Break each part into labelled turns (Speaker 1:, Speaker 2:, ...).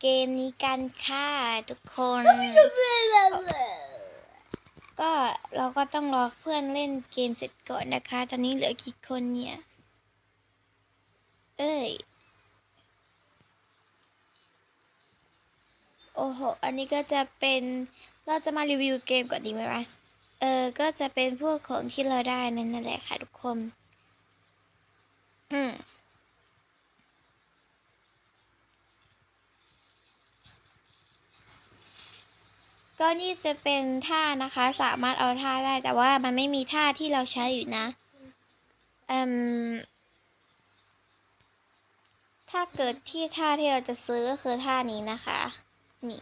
Speaker 1: เกมนี้กันค่ะทุกคน ก็เราก็ต้องรอเพื่อนเล่นเกมเสร็จก่อนนะคะ ตอนนี้เหลือกี่คนเนี่ย เอ้ย โอ้โห อันนี้ก็จะเป็นเราจะมารีวิวเกมก่อนดีไหมวะเออ ก็จะเป็นพวกของที่เราได้นั่นนั่นแหละค่ะทุกคน อืม ก็นี่จะเป็นท่านะคะ สามารถเอาท่าได้แต่ว่ามันไม่มีท่าที่เราใช้อยู่นะอืมถ้าเกิดที่ท่าที่เราจะซื้อก็คือท่านี้นะคะ นี่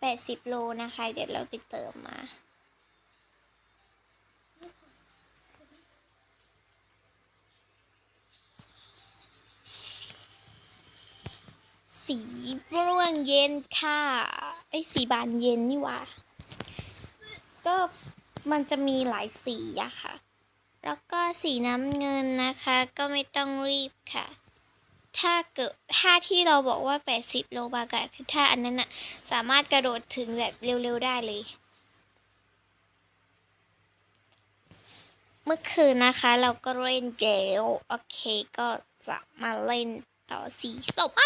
Speaker 1: แปดสิบโลนะคะ เดี๋ยวเราไปเติมมา สีม่วงเย็นค่ะไอ้สีบานเย็นนี่ว่าก็มันจะมีหลายสีอะค่ะ แล้วก็สีน้ำเงินนะคะ ก็ไม่ต้องรีบค่ะ ถ้าเกิดท่าที่เราบอกว่า 80 โลบากะคือท่าอันนั้นอะสามารถกระโดดถึงแบบเร็วๆได้เลย เมื่อคืนนะคะ เราก็เล่นเจลโอเคก็จะมาเล่นต่อสีสองไป